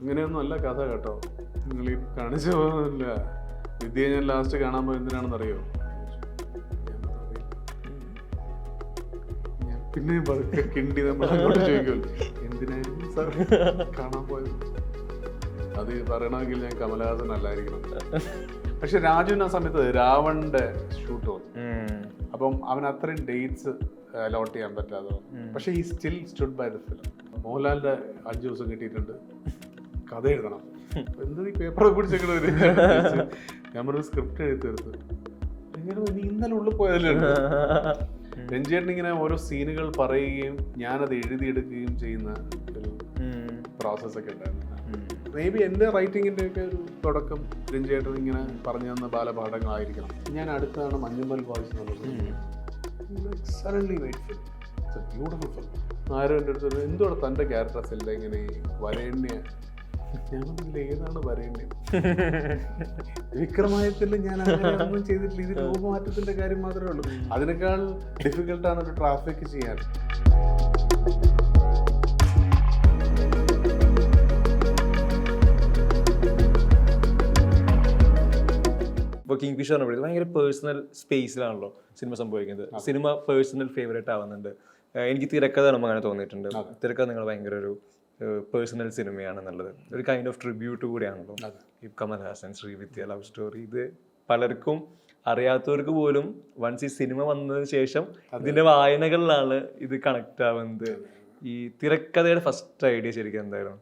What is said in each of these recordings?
ഇങ്ങനെയൊന്നും അല്ല കഥ കേട്ടോ. നിങ്ങൾ ഈ കാണിച്ചു പോകുന്നില്ല വിദ്യ ഞാൻ ലാസ്റ്റ് കാണാൻ പോയി എന്തിനാണെന്ന് അറിയോ ഞാൻ പിന്നെ കിണ്ടി നമ്മൾ അങ്ങോട്ട് ചോദിക്കുമല്ലോ എന്തിനായിരുന്നു സാർ കാണാൻ പോയത്? അത് പറയണമെങ്കിൽ ഞാൻ കമലഹാസൻ അല്ലായിരിക്കണം. പക്ഷെ രാജുവിന് ആ സമയത്ത് രാവണിന്റെ ഷൂട്ട് വന്നു. അപ്പം അവൻ അത്രയും ഡേറ്റ്സ് അലോട്ട് ചെയ്യാൻ പറ്റാതെ പക്ഷെ ഈ still stood by the film മോഹൻലാലിന്റെ അഞ്ചു ദിവസം കിട്ടിയിട്ടുണ്ട്. കഥ എഴുതണം. എന്താ ഈ പേപ്പർ പിടിച്ചിട്ട് ഞാൻ പറഞ്ഞു സ്ക്രിപ്റ്റ് എഴുതി തീർത്ത്. നീ ഇന്നലെ ഉള്ളിൽ പോയതല്ലേ? രഞ്ജിയേട്ടൻ ഇങ്ങനെ ഓരോ സീനുകൾ പറയുകയും ഞാനത് എഴുതിയെടുക്കുകയും ചെയ്യുന്ന ഒരു പ്രോസസ് ഒക്കെ ഉണ്ടായിരുന്നു. മേ ബി എന്റെ റൈറ്റിങ്ങിന്റെ ഒക്കെ ഒരു തുടക്കം രഞ്ജിയേട്ടൻ ഇങ്ങനെ പറഞ്ഞു തന്ന ബാലപാഠങ്ങളായിരിക്കണം. ഞാൻ അടുത്താണ് മഞ്ഞുമൽ ബോയ്സ് എന്നുള്ളത് വെയിറ്റ് ബ്യൂട്ടിഫുൾ ഫിലിം ആരും എന്റെ അടുത്ത് എന്തുകൊണ്ട് തന്റെ ക്യാരക്ടേഴ്സ് എല്ലാം ഇങ്ങനെ വരേണ്യ ഞാൻ പറഞ്ഞില്ല ഏതാണ് പറയേണ്ടത് വിക്രമായത്തിൽ ഞാൻ അങ്ങനെ ഒന്നും ചെയ്തിട്ടില്ല. ഇത് രൂപമാറ്റത്തിന്റെ കാര്യം മാത്രമേ ഉള്ളൂ. അതിനേക്കാൾ ഡിഫിക്കൽട്ടാണ് ഒരു ട്രാഫിക് ചെയ്യാൻ. ഇപ്പോൾ കിങ് ഫിഷർ പറയുന്നത് ഭയങ്കര പേഴ്സണൽ സ്പേസിലാണല്ലോ സിനിമ സംഭവിക്കുന്നത്. സിനിമ പേഴ്സണൽ ഫേവറേറ്റ് ആവുന്നുണ്ട്. എനിക്ക് തിരക്കഥ അങ്ങനെ തോന്നിയിട്ടുണ്ട്. തിരക്കഥ നിങ്ങൾ ഭയങ്കര ഒരു പേഴ്സണൽ സിനിമയാണെന്നുള്ളത് ഒരു കൈൻഡ് ഓഫ് ട്രിബ്യൂട്ട് കൂടിയാണല്ലോ. ഈ കമൽഹാസൻ ശ്രീവിദ്യ ലവ് സ്റ്റോറി ഇത് പലർക്കും അറിയാത്തവർക്ക് പോലും വൺസ് ഈ സിനിമ വന്നതിന് ശേഷം ഇതിന്റെ വായനകളിലാണ് ഇത് കണക്ട് ആവുന്നത്. ഈ തിരക്കഥയുടെ ഫസ്റ്റ് ഐഡിയ ശരിക്കും എന്തായിരുന്നു?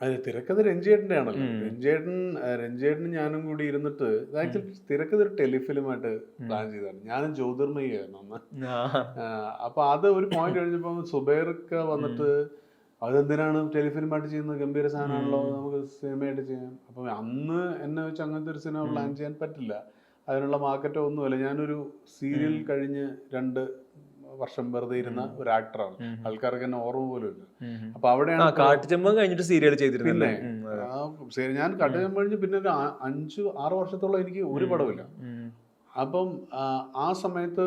അതെ തിരക്കഥ രഞ്ജേട്ടന്റെ ആണല്ലോ രഞ്ജേട്ടൻ രഞ്ജേട്ടനും ഞാനും കൂടി ഇരുന്നിട്ട് ആക്ച്വലി തിരക്കഥ ഒരു ടെലിഫിലിമായിട്ട് പ്ലാൻ ചെയ്തതാണ്. ഞാനും ജ്യോതിർമയായിരുന്നു അന്ന്. അപ്പൊ അത് ഒരു പോയിന്റ് കഴിഞ്ഞപ്പോ സുബൈർക്ക് വന്നിട്ട് അതെന്തിനാണ് ടെലിഫിലിമായിട്ട് ചെയ്യുന്നത്? ഗംഭീര സാധനമാണല്ലോ നമുക്ക് സിനിമയായിട്ട് ചെയ്യാം അപ്പൊ അന്ന് എന്നെ വെച്ച് അങ്ങനത്തെ ഒരു സിനിമ പ്ലാൻ ചെയ്യാൻ പറ്റില്ല. അതിനുള്ള മാർക്കറ്റോ ഒന്നുമില്ല. ഞാനൊരു സീരിയൽ കഴിഞ്ഞ് രണ്ട് വർഷം വെറുതെ ഇരുന്ന ഒരു ആക്ടറാണ്. ആൾക്കാർക്ക് എന്നെ ഓർമ്മ പോലും ഇല്ല. അപ്പൊ അവിടെയാണ് കാട്ടുചെമ്പം കഴിഞ്ഞിട്ട് സീരിയൽ ചെയ്തിരുന്നില്ലേ? പിന്നെ ഞാൻ കാട്ടുചെമ്പ് കഴിഞ്ഞ് പിന്നെ ഒരു അഞ്ചു ആറ് വർഷത്തോളം എനിക്ക് ഒരു പടവില്ല അപ്പം ആ, സമയത്ത്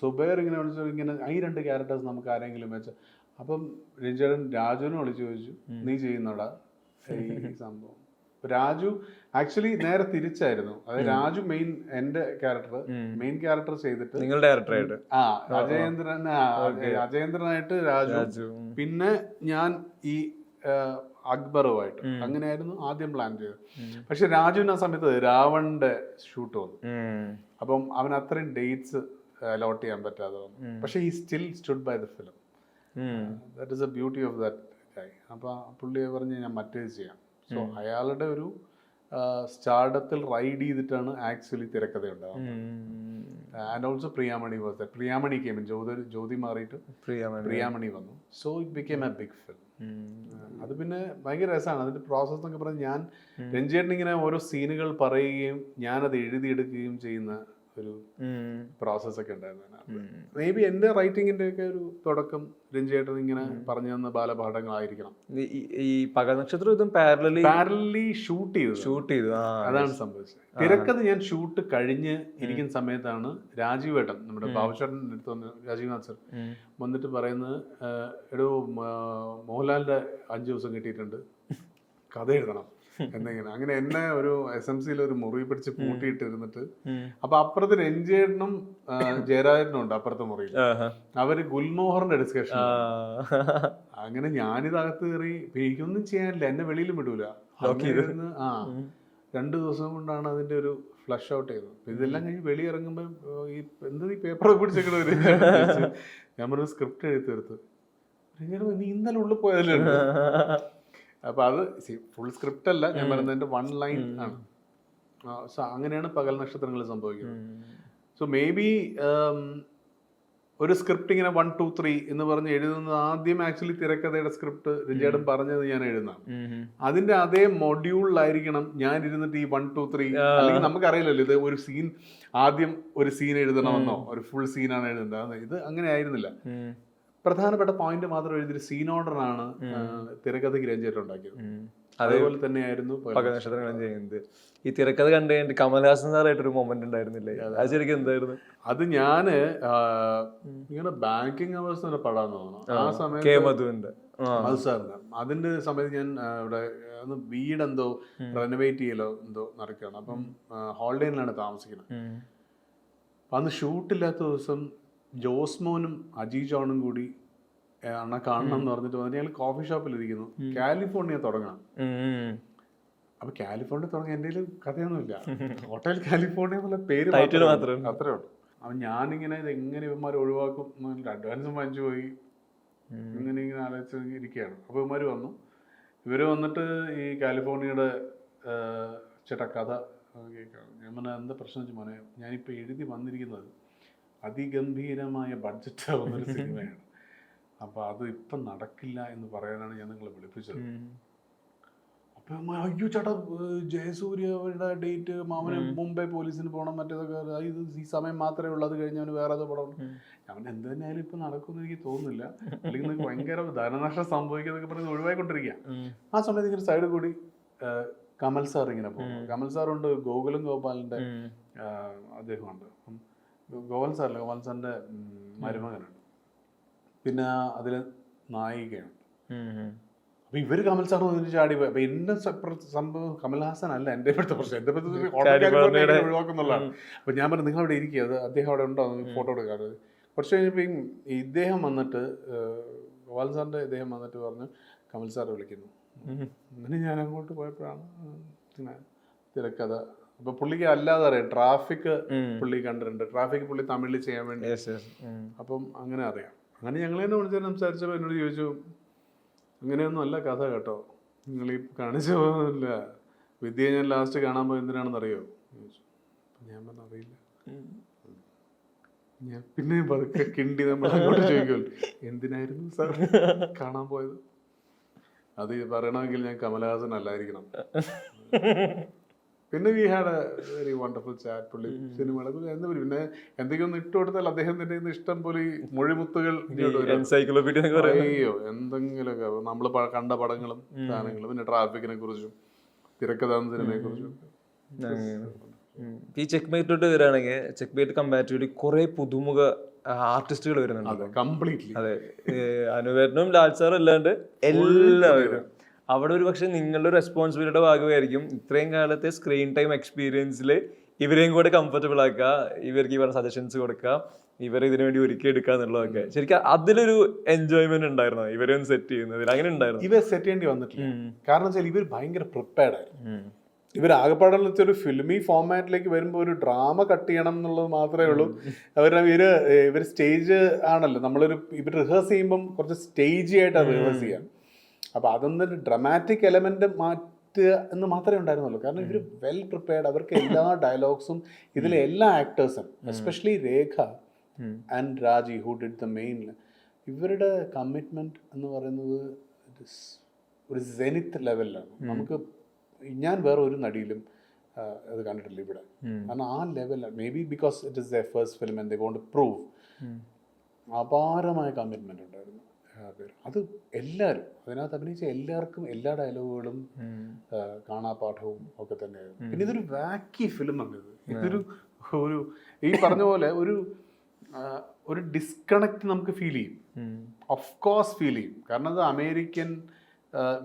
സുബൈർ ഇങ്ങനെ വിളിച്ചു ഇങ്ങനെ ഈ രണ്ട് ക്യാരക്ടേഴ്സ് നമുക്ക് ആരെങ്കിലും വെച്ച അപ്പം രഞ്ജേടൻ രാജുവിനെ വിളിച്ചു ചോദിച്ചു നീ ചെയ്യുന്നടാ ഈ സംഭവം? രാജു ആക്ച്വലി നേരെ തിരിച്ചായിരുന്നു. അതായത് രാജു മെയിൻ എന്റെ ക്യാരക്ടർ മെയിൻ ക്യാരക്ടർ ചെയ്തിട്ട് നിങ്ങൾ ഡയറക്ടറായിട്ട് ആ അജയേന്ദ്രൻ അജയേന്ദ്രനായിട്ട് രാജു. പിന്നെ ഞാൻ ഈ അക്ബറുമായിട്ട്. അങ്ങനെയായിരുന്നു ആദ്യം പ്ലാൻ ചെയ്തത്. പക്ഷെ രാജുവിന് ആ സമയത്ത് രാവണന്റെ ഷൂട്ട് വന്നു. അപ്പം അവൻ അത്രയും ഡേറ്റ്സ് അലോട്ട് ചെയ്യാൻ പറ്റാതെ വന്നു. പക്ഷെ ഈ still stood by the film. That is a beauty of that guy അപ്പോൾ പുള്ളി പറഞ്ഞ് ഞാൻ മറ്റേത് ചെയ്യാം. സോ അയാളുടെ ഒരു സ്റ്റാർഡത്തിൽ റൈഡ് ചെയ്തിട്ടാണ് ആക്ച്വലി തിരക്കഥ ഉണ്ടാവുന്നത്. And also Priyamani was Priyamani came in Jyothi Jyothi മാറിയിട്ട് പ്രിയമണി. വന്നു. So it became a big film. അത് പിന്നെ ഭയങ്കര രസമാണ്. അതിന്റെ പ്രോസസ് എന്നൊക്കെ പറഞ്ഞാൽ ഞാൻ രഞ്ജേട്ടൻ ഇങ്ങനെ ഓരോ സീനുകൾ പറയുകയും ഞാനത് എഴുതിയെടുക്കുകയും ചെയ്യുന്ന ഒരു. പ്രോസസ് ഒക്കെ ഉണ്ടായിരുന്നു. മേ ബി എന്റെ റൈറ്റിംഗിന്റെ ഒക്കെ ഒരു തുടക്കം രഞ്ജേട്ടൻ ഇങ്ങനെ പറഞ്ഞു തന്ന ബാലപാഠങ്ങളായിരിക്കണം. ഈ- പകൽ നക്ഷത്രം ഇതും പാരലി പാരലി ഷൂട്ട് ചെയ്തു ഷൂട്ട് ചെയ്തു അതാണ് സംഭവിച്ചത്. തിരക്കഥ ഞാൻ ഷൂട്ട് കഴിഞ്ഞ് ഇരിക്കുന്ന സമയത്താണ് രാജീവ് ഏട്ടൻ നമ്മുടെ ബാബുചേട്ടന്റെ അടുത്ത് വന്ന് രാജീവ്നാഥ് സർ. വന്നിട്ട് പറയുന്നത് "ആഹ് എടോ മോഹൻലാലിന്റെ അഞ്ചു ദിവസം കിട്ടിയിട്ടുണ്ട്. കഥ എഴുതണം. എന്നിങ്ങനെ അങ്ങനെ എന്നെ ഒരു എസ് എം സിയിൽ ഒരു മുറി പിടിച്ച് പൂട്ടിയിട്ടിരുന്നിട്ട്. അപ്പൊ അപ്പുറത്ത് രഞ്ജേട്ടനും ജയരാജനും ഉണ്ട് അപ്പുറത്തെ മുറിയിൽ അവർ ഗുൽമോഹറിന്റെ ഡിസ്കഷൻ അങ്ങനെ ഞാനിതകത്ത് കയറി എനിക്കൊന്നും ചെയ്യാനില്ല എന്നെ വെളിയിലും വിടൂല. ആ രണ്ട് ദിവസം കൊണ്ടാണ് അതിന്റെ ഒരു ഫ്ലഷ് ഔട്ട് ചെയ്തത്. ഇതെല്ലാം കഴിഞ്ഞ് വെളി ഇറങ്ങുമ്പോ ഈ എന്താ ഈ പേപ്പർ പിടിച്ചേക്കണവര് ഞാൻ പറഞ്ഞു സ്ക്രിപ്റ്റ് എഴുതി തീർത്ത്. നീ ഇന്നലെ ഉള്ളിൽ പോയതല്ലേ? ഉള്ളൂ?" അപ്പൊ അത് ഫുൾ സ്ക്രിപ്റ്റ് അല്ല ഞാൻ പറയുന്നതിന്റെ വൺ ലൈൻ ആണ്. സോ അങ്ങനെയാണ് പകൽ നക്ഷത്രങ്ങൾ സംഭവിക്കുന്നത്. സോ മേ ബി ഒരു സ്ക്രിപ്റ്റ് ഇങ്ങനെ വൺ ടു ത്രീ എന്ന് പറഞ്ഞ് എഴുതുന്നത് ആദ്യം ആക്ച്വലി തിരക്കഥയുടെ സ്ക്രിപ്റ്റ് രഞ്ജേടൻ പറഞ്ഞത് ഞാൻ എഴുതാം അതിന്റെ അതേ മൊഡ്യൂളിലായിരിക്കണം ഞാൻ ഇരുന്നിട്ട് ഈ വൺ ടു ത്രീ അല്ലെങ്കിൽ നമുക്കറിയില്ലല്ലോ ഇത് ഒരു സീൻ ആദ്യം ഒരു സീൻ എഴുതണമെന്നോ ഒരു ഫുൾ സീനാണ് എഴുതേണ്ടത് ഇത് അങ്ങനെ ആയിരുന്നില്ല. പ്രധാനപ്പെട്ട പോയിന്റ് മാത്രം എഴുതിയൊരു സീൻ ഓർഡറാണ് തിരക്കഥയ്ക്ക് രഞ്ജേട്ടൻ ഉണ്ടാക്കിയത്. അതേപോലെ തന്നെയായിരുന്നു പകനക്ഷത്രങ്ങളും പക നക്ഷത്രങ്ങളും ചെയ്യുന്നത്? ഈ തിരക്കഥ കണ്ടു കഴിഞ്ഞിട്ട് കമൽഹാസൻ സാറായിട്ടൊരു മൊമെന്റ് ഉണ്ടായിരുന്നില്ലേ? അത്. ശരിക്കും എന്തായിരുന്നു? അത് ഞാൻ ഇങ്ങനെ ബാങ്കിങ് അവേഴ്സ് തന്നെ പടാന്ന് തോന്നുന്നു. ആ കെ മധുവിന്റെ. അതിന്റെ സമയത്ത് ഞാൻ ഇവിടെ അന്ന് വീട് എന്തോ റെനോവേറ്റ് ചെയ്യലോ എന്തോ നടക്കുകയാണ്. അപ്പം ഹോളിഡേയിലാണ് താമസിക്കുന്നത്. അന്ന് ഷൂട്ടില്ലാത്ത ദിവസം ജോസ്മോനും അജി ജോണും കൂടി അണ്ണ കാണണം എന്ന് പറഞ്ഞിട്ട് വന്നിട്ട് ഞങ്ങൾ കോഫി ഷോപ്പിൽ ഇരിക്കുന്നു. കാലിഫോർണിയ തുടങ്ങണം. അപ്പൊ കാലിഫോർണിയ തുടങ്ങി എന്റെ കഥയൊന്നുമില്ല. ഹോട്ടൽ കാലിഫോർണിയ എന്നുള്ള പേര്. അത്രേ ഉള്ളൂ. അപ്പൊ ഞാനിങ്ങനെ ഇത് എങ്ങനെ ഇവന്മാർ ഒഴിവാക്കും അഡ്വാൻസും വാങ്ങിച്ചു പോയി. ഇങ്ങനെ ഇങ്ങനെ ആലോചിച്ച് ഇരിക്കുകയാണ്. അപ്പോൾ ഇവന്മാർ വന്നു. ഇവർ വന്നിട്ട് ഈ കാലിഫോർണിയയുടെ ചേട്ടാ കഥ കേൾക്കാം. ഞാൻ പറഞ്ഞ എന്താ പ്രശ്നം വെച്ചാൽ മോനെ? ഞാനിപ്പോൾ എഴുതി വന്നിരിക്കുന്നത് അതിഗംഭീരമായ ബഡ്ജറ്റ് ആവുന്നൊരു സിനിമയാണ് അപ്പോൾ അത് ഇപ്പം നടക്കില്ല എന്ന് പറയാനാണ് ഞാൻ നിങ്ങളെ വിളിപ്പിച്ചത്. അപ്പൊ അയ്യോ ചേട്ടാ ജയസൂര്യയുടെ ഡേറ്റ് മാമന് മുംബൈ പോലീസിന് പോകണം മറ്റേതൊക്കെ ഇത് ഈ സമയം മാത്രമേ ഉള്ളൂ അത് കഴിഞ്ഞ് അവന് വേറെ ഏതോ പടം. അവൻ എന്ത് തന്നെയായാലും ഇപ്പൊ നടക്കുമെന്ന് എനിക്ക് തോന്നുന്നില്ല. അല്ലെങ്കിൽ നിങ്ങൾക്ക് ഭയങ്കര ധനനഷ്ടം സംഭവിക്കുന്നൊക്കെ പറഞ്ഞ് ഒഴിവായിക്കൊണ്ടിരിക്കുക. ആ സമയത്ത് ഇങ്ങനെ സൈഡ് കൂടി കമൽ സാർ ഇങ്ങനെ പോകും. കമൽ സാറുണ്ട് ഗോകുലും ഗോപാലിന്റെ. അദ്ദേഹമുണ്ട്. അപ്പം ഗോപാൽ സാറില്ല? ഗോപാൽ സാറിന്റെ മരുമകനുണ്ട്. പിന്നെ അതിൽ നായികയുണ്ട്. അപ്പൊ ഇവർ കമൽ സാർ വന്നിട്ട് ചാടി പോയി. അപ്പൊ എന്റെ സംഭവം കമൽഹാസൻ അല്ല എന്റെ ഇപ്പോഴത്തെ പ്രശ്നം. എന്റെ ഇപ്പോഴത്തെ ഒഴിവാക്കുന്നുള്ളതാണ്. അപ്പൊ ഞാൻ പറഞ്ഞു നിങ്ങൾ അവിടെ ഇരിക്കുക അത് അദ്ദേഹം അവിടെ ഉണ്ടോ? ഫോട്ടോ എടുക്കാറ് കുറച്ച് കഴിഞ്ഞപ്പോൾ ഇദ്ദേഹം വന്നിട്ട് ഗോപാൽ സാറിന്റെ ഇദ്ദേഹം വന്നിട്ട് പറഞ്ഞു കമൽ സാർ വിളിക്കുന്നു. അങ്ങനെ ഞാൻ അങ്ങോട്ട് പോയപ്പോഴാണ് പിന്നെ തിരക്കഥ. അപ്പൊ പുള്ളിക്ക് അല്ലാതെ അറിയാം. ട്രാഫിക്. പുള്ളി കണ്ടിട്ടുണ്ട്. ട്രാഫിക് പുള്ളി തമിഴിൽ ചെയ്യാൻ വേണ്ടി. അപ്പം അങ്ങനെ അറിയാം. അങ്ങനെ ഞങ്ങൾ തന്നെ വിളിച്ച് സംസാരിച്ചപ്പോൾ എന്നോട് ചോദിച്ചു അങ്ങനെയൊന്നും അല്ല കഥ കേട്ടോ. നിങ്ങൾ ഈ കാണിച്ച പോകുന്നില്ല വിദ്യ ഞാൻ ലാസ്റ്റ് കാണാൻ പോയി എന്തിനാണെന്ന് അറിയോ ചോദിച്ചു ഞാൻ പറഞ്ഞു അറിയില്ല. ഞാൻ പിന്നെ പതുക്കെ കിണ്ടി നമ്മൾ അങ്ങോട്ട് ചോദിക്കുമല്ലോ എന്തിനായിരുന്നു സാർ കാണാൻ പോയത്? അത് പറയണമെങ്കിൽ ഞാൻ കമലഹാസൻ അല്ലായിരിക്കണം. പിന്നെ we had a very wonderful chat പുള്ളി സിനിമകളെ പിന്നെ എന്തെങ്കിലും ഇട്ട് കൊടുത്താൽ അദ്ദേഹത്തിന്റെ ഇഷ്ടം പോലെ മൊഴിമുത്തുകൾ അയ്യോ എന്തെങ്കിലുമൊക്കെ. നമ്മൾ കണ്ട പടങ്ങളും സാധനങ്ങളും പിന്നെ ട്രാഫിക്കിനെ കുറിച്ചും തിരക്കഥാ സിനിമയെ കുറിച്ചും. ഈ ചെക്ക് മേറ്റോട്ട് വരികയാണെങ്കിൽ ചെക്ക് മേറ്റ് കമ്പാരിറ്റീവ്ലി കുറെ പുതുമുഖ ആർട്ടിസ്റ്റുകൾ വരുന്നുണ്ട്. കംപ്ലീറ്റ്ലി അതെ. അനുവേട്ടനും ലാൽ സാറും അല്ലാണ്ട് എല്ലാവരും. അവിടെ ഒരു പക്ഷേ നിങ്ങളുടെ റെസ്പോൺസിബിലിറ്റിയുടെ ഭാഗമായിരിക്കും ഇത്രയും കാലത്തെ സ്ക്രീൻ ടൈം എക്സ്പീരിയൻസിൽ ഇവരെയും കൂടെ കംഫർട്ടബിൾ ആക്കുക ഇവർക്ക് ഇവരുടെ സജഷൻസ് കൊടുക്കുക ഇവരെ ഇതിനു വേണ്ടി ഒരുക്കി എടുക്കുക എന്നുള്ളതൊക്കെ. ശരിക്കും അതിലൊരു എൻജോയ്മെന്റ് ഉണ്ടായിരുന്നു? ഇവരെ ഒന്ന് സെറ്റ് ചെയ്യുന്നതിൽ അങ്ങനെ ഉണ്ടായിരുന്നു? ഇവർ സെറ്റ് ചെയ്യേണ്ടി വന്നിട്ടില്ല. കാരണം വെച്ചാൽ ഇവർ ഭയങ്കര പ്രിപ്പയർഡ് ആയിരുന്നു. ഇവർ ആകെപ്പാടെന്ന് വെച്ചാൽ ഒരു ഫിലിമി ഫോമാറ്റിലേക്ക് വരുമ്പോൾ ഒരു ഡ്രാമ കട്ട് ചെയ്യണം എന്നുള്ളത് മാത്രമേ ഉള്ളൂ. അവരുടെ ഇവർ ഇവർ സ്റ്റേജ് ആണല്ലോ. നമ്മളൊരു ഇവർ റിഹേഴ്സ് ചെയ്യുമ്പം കുറച്ച് സ്റ്റേജി ആയിട്ട് റിഹേഴ്സ് ചെയ്യാം. അപ്പൊ അതൊന്നൊരു ഡ്രമാറ്റിക് എലമെന്റ് മാറ്റുക എന്ന് മാത്രമേ ഉണ്ടായിരുന്നുള്ളൂ. കാരണം ഇവർ വെൽ പ്രിപ്പയർഡ് അവർക്ക് എല്ലാ ഡയലോഗ്സും ഇതിലെ എല്ലാ ആക്ടേഴ്സും especially Rekha and Raji who did the main ഇവരുടെ കമ്മിറ്റ്മെന്റ് എന്ന് പറയുന്നത് ഒരു ജെനിത്ത് ലെവലിലാണ് നമുക്ക് ഞാൻ വേറെ ഒരു നടിയിലും അത് കണ്ടിട്ടില്ല ഇവിടെ. കാരണം ആ ലെവലാണ് maybe because it is the first film and they won't prove അപാരമായ കമ്മിറ്റ്മെന്റ് ഉണ്ടായിരുന്നു. അത് എല്ലാവരും അതിനകത്ത് അഭിനയിച്ച എല്ലാവർക്കും എല്ലാ ഡയലോഗുകളും കാണാപാഠവും ഒക്കെ തന്നെയായിരുന്നു. പിന്നെ ഇതൊരു വാക്കി ഫിലിമാണ് ഇത്. ഇതൊരു ഒരു ഈ പറഞ്ഞ പോലെ ഒരു ഒരു ഡിസ്കണക്ട് നമുക്ക് ഫീൽ ചെയ്യും. ഓഫ് കോഴ്സ് ഫീൽ ചെയ്യും. കാരണം അത് അമേരിക്കൻ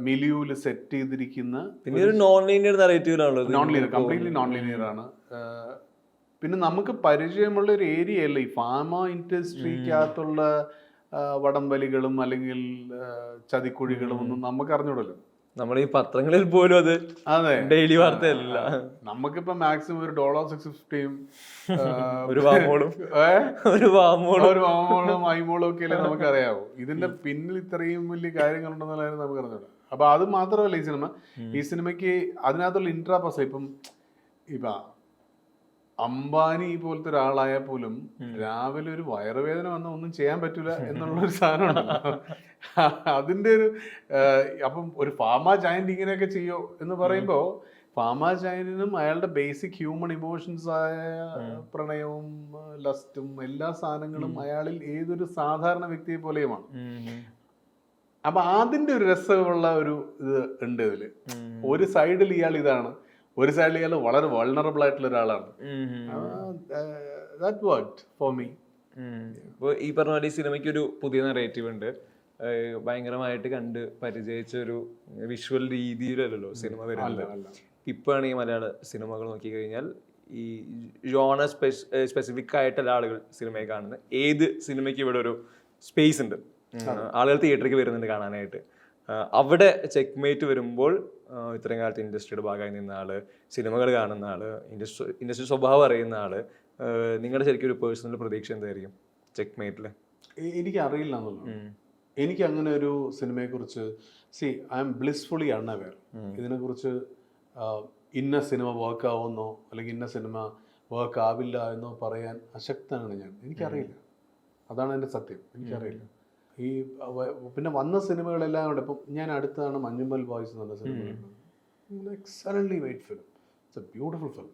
മിലിയൂൽ സെറ്റ് ചെയ്തിരിക്കുന്ന പിന്നെ ഒരു non linear നെറേറ്റീവിലാണല്ലോ non linear completely non linear ആണ്. പിന്നെ നമുക്ക് പരിചയമുള്ള ഒരു ഏരിയ അല്ല? ഈ ഫാമ ഇൻഡസ്ട്രിക്കകത്തുള്ള വടംവലികളും അല്ലെങ്കിൽ ചതിക്കുഴികളും ഒന്നും നമുക്ക് അറിഞ്ഞൂടല്ലോ നമ്മൾ ഈ പത്രങ്ങളിൽ പോലും അത് അതെ. ഡെയിലി വാർത്തയല്ല. നമുക്കിപ്പോ മാക്സിമം ഒരു ഡോളർ സിക്സ് ഫിഫ്റ്റിയും ഒരു വാമോളും. ഒരു വാമോളും. ഒരു വാമോളും ഐമോളും ഒക്കെ അല്ലേ നമുക്കറിയാവൂ ഇതിന്റെ പിന്നിൽ ഇത്രയും വലിയ കാര്യങ്ങളുണ്ടെന്നുള്ളതായിരുന്നു നമുക്ക് അറിഞ്ഞൂടാ അപ്പൊ അത് മാത്രമല്ല ഈ സിനിമ. ഈ സിനിമയ്ക്ക് അതിനകത്തുള്ള ഇൻട്രാ പസ ഇപ്പം ഇപ്പൊ അംബാനി പോലത്തെ ഒരാളായാൽ പോലും രാവിലെ ഒരു വയറുവേദന വന്ന ഒന്നും ചെയ്യാൻ പറ്റൂല എന്നുള്ള ഒരു സാധനമാണ് അതിന്റെ ഒരു അപ്പം ഒരു ഫാമ ജയന്റ് ഇങ്ങനെയൊക്കെ ചെയ്യോ എന്ന് പറയുമ്പോൾ ഫാമ ജയന്റിനും അയാളുടെ ബേസിക് ഹ്യൂമൺ ഇമോഷൻസ് ആയ പ്രണയവും ലസ്റ്റും എല്ലാ സാധനങ്ങളും അയാളിൽ ഏതൊരു സാധാരണ വ്യക്തിയെ പോലെയുമാണ്. അപ്പൊ അതിന്റെ ഒരു രസമുള്ള ഒരു ഇത് ഉണ്ട് ഇതിൽ. ഒരു സൈഡിൽ ഇയാൾ ഇതാണ്. ഒരു സൈഡിൽ ഇയാൾ വളരെ വൾണറബിൾ ആയിട്ടുള്ള ഒരാളാണ്. ദാറ്റ് ഫോർ മീ ഇപ്പോൾ ഈ പറഞ്ഞ പോലെ ഈ സിനിമയ്ക്ക് ഒരു പുതിയ നെറേറ്റീവ് ഉണ്ട്. ഭയങ്കരമായിട്ട് കണ്ട് പരിചയിച്ച ഒരു വിഷ്വൽ രീതിയിലല്ലല്ലോ സിനിമ വരുന്നത്. ഇപ്പോഴാണ് ഈ മലയാള സിനിമകൾ നോക്കിക്കഴിഞ്ഞാൽ ഈ ജോണ സ്പെസിഫിക് ആയിട്ടുള്ള ആളുകൾ സിനിമയെ കാണുന്നത് ഏത് സിനിമയ്ക്ക് ഇവിടെ ഒരു സ്പേസ് ഉണ്ട്? ആളുകൾ തിയേറ്ററിലേക്ക് വരുന്നുണ്ട് കാണാനായിട്ട്. അവിടെ ചെക്ക്മേറ്റ് വരുമ്പോൾ ആ, ഇത്രയും കാലത്ത് ഇൻഡസ്ട്രിയുടെ ഭാഗമായി നിന്ന ആൾ സിനിമകൾ കാണുന്ന ആൾ ഇൻഡസ്ട്രി ഇൻഡസ്ട്രി സ്വഭാവം അറിയുന്ന ആൾ നിങ്ങളുടെ ശരിക്കും ഒരു പേഴ്സണൽ പ്രതീക്ഷ എന്തായിരിക്കും ചെക്ക്മേറ്റിൽ എനിക്ക് അറിയില്ല എനിക്ക് അങ്ങനെ ഒരു സിനിമയെ കുറിച്ച് see I am blissfully unaware ഇതിനെക്കുറിച്ച് ഇന്ന സിനിമ വർക്ക് ആവുമെന്നോ അല്ലെങ്കിൽ ഇന്ന സിനിമ വർക്ക് ആവില്ല എന്നോ പറയാൻ അശക്തനാണ് ഞാൻ. എനിക്കറിയില്ല. അതാണ് എന്റെ സത്യം. എനിക്കറിയില്ല. ഈ പിന്നെ വന്ന സിനിമകളെല്ലാം കൂടെ ഇപ്പം ഞാൻ അടുത്താണ് മഞ്ഞുമ്മൽ ബോയ്സ് എന്ന് പറഞ്ഞ cinema. Excellently weight film it's a beautiful film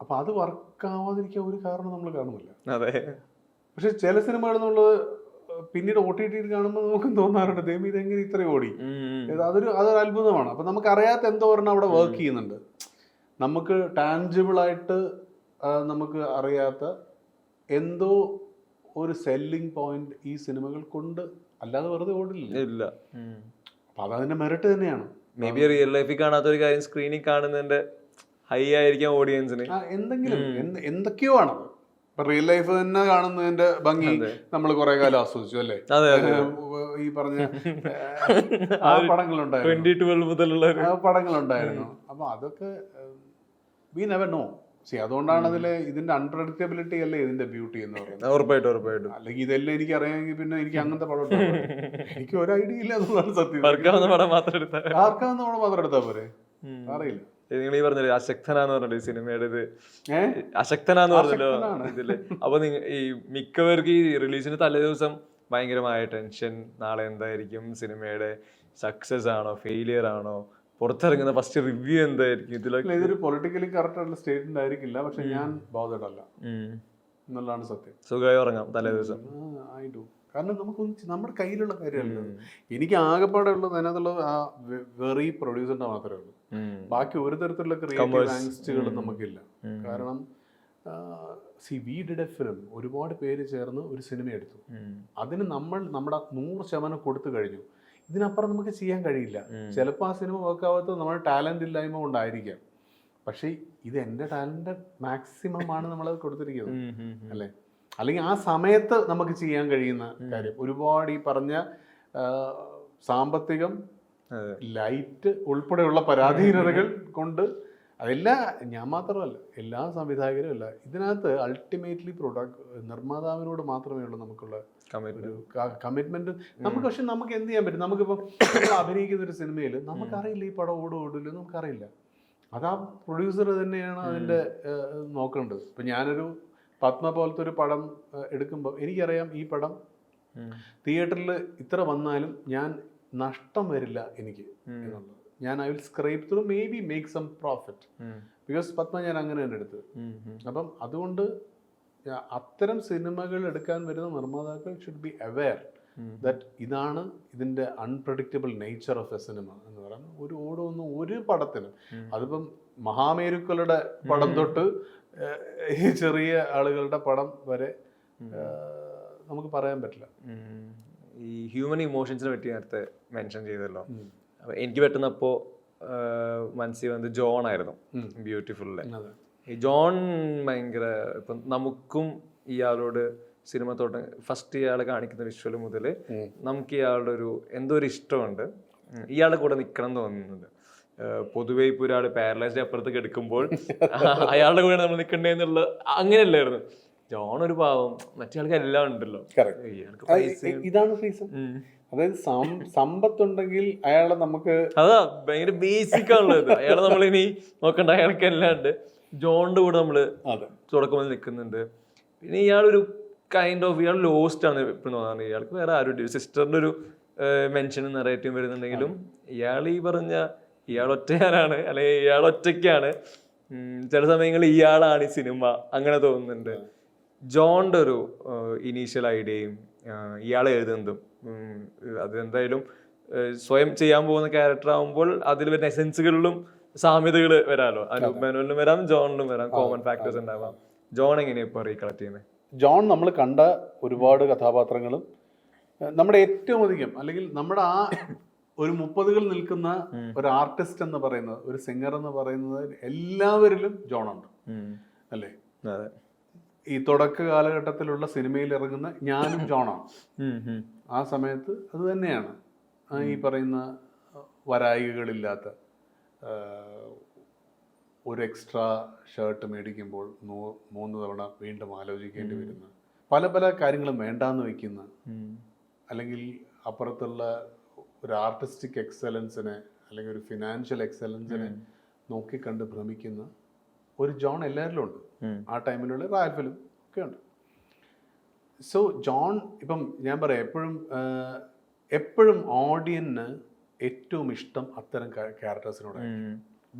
അപ്പം അത് വർക്കാവാതിരിക്കാൻ ഒരു കാരണം നമ്മൾ കാണുന്നില്ല. അതെ. പക്ഷെ ചില സിനിമകൾ നമ്മൾ പിന്നീട് ഒ ടി ടിയിൽ കാണുമ്പോൾ നമുക്ക് തോന്നാറുണ്ട് ദൈവം ഇതെങ്ങനെ ഇത്രയും ഓടി? അതൊരു അതൊരു അത്ഭുതമാണ്. അപ്പം നമുക്ക് അറിയാത്ത എന്തോ ഒരെണ്ണം അവിടെ വർക്ക് ചെയ്യുന്നുണ്ട്. നമുക്ക് ടാൻജിബിളായിട്ട് ആയിട്ട് നമുക്ക് അറിയാത്ത എന്തോ ഒരു സെല്ലിംഗ് പോയിന്റ് ഈ സിനിമകൾ കൊണ്ട് അല്ലാതെ വെറുതെ ഓടില്ല. ഇല്ല. അപ്പൊ അതതിന്റെ മെറിറ്റ് തന്നെയാണ്. മേ ബി റിയൽ ലൈഫിൽ കാണാത്ത ഒരു കാര്യം സ്ക്രീനിൽ കാണുന്നതിന്റെ ഹൈ ആയിരിക്കാം ഓഡിയൻസിന് എന്തെങ്കിലും എന്ത് എന്തൊക്കെയോ ആണത് ഇപ്പൊ റിയൽ ലൈഫ് തന്നെ കാണുന്നതിന്റെ ഭംഗി നമ്മൾ കുറെ കാലം ആസ്വദിച്ചു അല്ലേ? ഈ പറഞ്ഞ ആ പടങ്ങളുണ്ടായിരുന്നു. ട്വന്റി ട്വൽവ് മുതലുള്ള ഒരു ആ പടങ്ങളുണ്ടായിരുന്നു. അപ്പൊ അതൊക്കെ വി നെവർ നോ സി അതുകൊണ്ടാണ് അതിലെ ഇതിന്റെ അൺപ്രഡിക്റ്റബിലിറ്റി അല്ലേ ഇതിന്റെ ബ്യൂട്ടി എന്ന് പറയുന്നത്? ഉറപ്പായിട്ടും ഉറപ്പായിട്ടും. അല്ലെങ്കിൽ ഇതെല്ലാം എനിക്ക് അറിയാമെങ്കിൽ പിന്നെ എനിക്ക് അങ്ങനത്തെ പടം. എനിക്ക് ഒരു ഐഡിയ ഇല്ല എന്നുള്ളതാണ് സത്യം. ആർക്കാവുന്ന പടം മാത്രം എടുത്താൽ ആർക്കാവുന്ന പടം മാത്രം എടുത്താൽ പോരെ? അറിയില്ല. നിങ്ങൾ ഈ പറഞ്ഞില്ലേ അശക്തനാന്ന് പറഞ്ഞില്ലേ സിനിമയുടെ ഇത്? അശക്തനാന്ന് പറഞ്ഞല്ലോ. ഇതിൽ. അപ്പൊ ഈ മിക്കവർക്ക് ഈ റിലീസിന് തലേ ദിവസം ഭയങ്കരമായ ടെൻഷൻ നാളെ എന്തായിരിക്കും സിനിമയുടെ സക്സസ് ആണോ ഫെയിലിയർ ആണോ? പുറത്തിറങ്ങുന്ന ഫസ്റ്റ് റിവ്യൂ എന്തായിരിക്കും? ഇതിലൊക്കെ ഇതൊരു പൊളിറ്റിക്കലി കറക്റ്റ് ആയിട്ടുള്ള സ്റ്റേറ്റ്മെന്റ് ആയിരിക്കില്ല പക്ഷെ ഞാൻ ബോധഡ് അല്ല എന്നുള്ളതാണ് സത്യം. സുഖമായി ഉറങ്ങാം തലേ ദിവസം. ഐ ഡു കാരണം നമുക്ക് നമ്മുടെ കയ്യിലുള്ള കാര്യമല്ല എനിക്ക് ആകെപ്പാടെ ഉള്ളത് അതിനകത്തുള്ളത് ആ വെറി പ്രൊഡ്യൂസറിന്റെ മാത്രമേ ഉള്ളൂ. ബാക്കി ഒരു തരത്തിലുള്ള ക്രിയേറ്റീവ് നമുക്കില്ല. കാരണം see we did a film ഒരുപാട് പേര് ചേർന്ന് ഒരു സിനിമ എടുത്തു. അതിന് നമ്മൾ നമ്മുടെ നൂറ് ശതമാനം കൊടുത്തു കഴിഞ്ഞു. ഇതിനപ്പുറം നമുക്ക് ചെയ്യാൻ കഴിയില്ല. ചിലപ്പോൾ ആ സിനിമ വർക്കാവാത്ത നമ്മുടെ ടാലന്റ് ഇല്ലായ്മ കൊണ്ടായിരിക്കാം. പക്ഷേ ഇത് എന്റെ ടാലന്റ് മാക്സിമം ആണ് നമ്മളത് കൊടുത്തിരിക്കുന്നത്. അല്ലേ? അല്ലെങ്കിൽ ആ സമയത്ത് നമുക്ക് ചെയ്യാൻ കഴിയുന്ന കാര്യം. ഒരുപാട് ഈ പറഞ്ഞ സാമ്പത്തികം ലൈറ്റ് ഉൾപ്പെടെയുള്ള പരാധീനതകൾ കൊണ്ട് അതെല്ലാം ഞാൻ മാത്രമല്ല എല്ലാ സംവിധായകരും അല്ല. ഇതിനകത്ത് അൾട്ടിമേറ്റ്ലി പ്രൊഡക്ട് നിർമ്മാതാവിനോട് മാത്രമേ ഉള്ളൂ നമുക്കുള്ള ഒരു കമ്മിറ്റ്മെന്റ് നമുക്ക് പക്ഷെ നമുക്ക് എന്ത് ചെയ്യാൻ പറ്റും? നമുക്കിപ്പോൾ അഭിനയിക്കുന്ന ഒരു സിനിമയിൽ നമുക്കറിയില്ല ഈ പടം ഓടും ഓടില്ല നമുക്കറിയില്ല. അത് ആ പ്രൊഡ്യൂസർ തന്നെയാണ് അതിന്റെ നോക്കേണ്ടത്. ഇപ്പം ഞാനൊരു പത്മ പോലത്തെ ഒരു പടം എടുക്കുമ്പോൾ എനിക്കറിയാം ഈ പടം തിയേറ്ററിൽ ഇത്ര വന്നാലും ഞാൻ നഷ്ടം വരില്ല എനിക്ക് എന്നുള്ളത്. ഞാൻ I will scribe through maybe make some profit. Because Padma ഞാൻ അങ്ങനെ തന്നെ എടുത്തത്. അപ്പം അതുകൊണ്ട് അത്തരം സിനിമകൾ എടുക്കാൻ വരുന്ന നിർമ്മാതാക്കൾ ഷുഡ് ബി അവെയർ ദാറ്റ് ഇതാണ് ഇതിന്റെ unpredictable nature of a cinema എന്ന് പറയുന്നത്. ഒരു ഓടൊന്നും ഒരു പടത്തിനും അതിപ്പം മഹാമേരുക്കളുടെ പടം തൊട്ട് ഈ ചെറിയ ആളുകളുടെ പടം വരെ നമുക്ക് പറയാൻ പറ്റില്ല. ഈ ഹ്യൂമൻ ഇമോഷൻസിനെ പറ്റി നേരത്തെ മെൻഷൻ ചെയ്തല്ലോ. എനിക്ക് പറ്റുന്നപ്പോ മനസ്സിൽ വന്നത് ജോൺ ആയിരുന്നു. ബ്യൂട്ടിഫുൾ ബ്യൂട്ടിഫുള്ളിലെ ഈ ജോൺ ഭയങ്കര ഇപ്പം നമുക്കും ഇയാളോട് സിനിമ തോട്ടം ഫസ്റ്റ് ഇയാളെ കാണിക്കുന്ന വിഷ്വൽ മുതൽ നമുക്ക് ഇയാളുടെ ഒരു എന്തോ ഒരു ഇഷ്ടമുണ്ട്. ഇയാളുടെ കൂടെ നിൽക്കണം എന്ന് തോന്നുന്നുണ്ട്. പൊതുവെ ഇപ്പൊ ഒരാൾ പാരലൈസ്ഡ് അപ്പുറത്തേക്ക് എടുക്കുമ്പോൾ അയാളുടെ കൂടെ നമ്മൾ നിൽക്കണ്ടേന്നുള്ള അങ്ങനെയല്ലായിരുന്നു. ജോൺ ഒരു പാവം മറ്റേ ആൾക്ക് എല്ലാം ഉണ്ടല്ലോ. ഇതാണ് അതായത് സമ്പത്തുണ്ടെങ്കിൽ അയാളെ നമുക്ക് അതാ ഭയങ്കര ബേസിക് ആണല്ലോ ഇത് അയാളെ നമ്മളിനി നോക്കണ്ട. അയാൾക്ക് അല്ലാണ്ട് ജോണിന്റെ കൂടെ നമ്മൾ തുടക്കം നിൽക്കുന്നുണ്ട്. പിന്നെ ഇയാളൊരു കൈൻഡ് ഓഫ് ഇയാൾ ലോസ്റ്റ് ആണ് ഇപ്പം തോന്നുന്നത്. ഇയാൾക്ക് വേറെ ആരും സിസ്റ്ററിന്റെ ഒരു മെൻഷൻ നെറേറ്റീവും വരുന്നുണ്ടെങ്കിലും ഇയാൾ ഈ പറഞ്ഞ ഇയാൾ ഒറ്റയാനാണ് അല്ലെങ്കിൽ ഇയാൾ ഒറ്റയ്ക്കാണ്. ചില സമയങ്ങളിൽ ഇയാളാണ് ഈ സിനിമ. അങ്ങനെ തോന്നുന്നുണ്ട്. ജോണിന്റെ ഒരു ഇനീഷ്യൽ ഐഡിയയും ഇയാൾ എഴുതുന്നതും അതെന്തായാലും സ്വയം ചെയ്യാൻ പോകുന്ന ക്യാരക്ടർ ആകുമ്പോൾ അതിൽ വരുന്ന എസെൻസുകളിലും സാമ്യതകൾ വരാലോ. അനൂപ് മേനോനിലും വരാം ജോണിലും വരാം. കോമൺ ഫാക്ടേഴ്സ് ഉണ്ടാവാം. ജോൺ എങ്ങനെയാണ് ഇപ്പോൾ റീകളക്ട് ചെയ്യുന്നത് ജോൺ നമ്മൾ കണ്ട ഒരുപാട് കഥാപാത്രങ്ങളും നമ്മുടെ ഏറ്റവും അധികം അല്ലെങ്കിൽ നമ്മുടെ ആ ഒരു മുപ്പതുകൾ നിൽക്കുന്ന ഒരു ആർട്ടിസ്റ്റ് എന്ന് പറയുന്നത് ഒരു സിംഗർ എന്ന് പറയുന്നത് എല്ലാവരിലും ജോണുണ്ട്. അല്ലേ? ഈ തുടക്ക കാലഘട്ടത്തിലുള്ള സിനിമയിൽ ഇറങ്ങുന്ന ഞാനും ജോണാണ്. ആ സമയത്ത് അത് തന്നെയാണ്. ഈ പറയുന്ന വരായികകളില്ലാത്ത ഒരു എക്സ്ട്രാ ഷർട്ട് മേടിക്കുമ്പോൾ നൂ- മൂന്ന് തവണ വീണ്ടും ആലോചിക്കേണ്ടി വരുന്ന പല പല കാര്യങ്ങളും വേണ്ടാന്ന് വെക്കുന്ന അല്ലെങ്കിൽ അപ്പുറത്തുള്ള ഒരു ആർട്ടിസ്റ്റിക് എക്സലൻസിനെ അല്ലെങ്കിൽ ഒരു ഫിനാൻഷ്യൽ എക്സലൻസിനെ നോക്കിക്കണ്ട് ഭ്രമിക്കുന്ന ഒരു ജോൺ എല്ലാവരിലും ഉണ്ട്. ആ ടൈമിലുള്ള റാൽഫിലും ഒക്കെ ഉണ്ട്. സോ ജോൺ ഇപ്പം ഞാൻ പറയാം എപ്പോഴും എപ്പോഴും ഓഡിയന് ഏറ്റവും ഇഷ്ടം അത്തരം ക്യാരക്ടേഴ്സിനോട്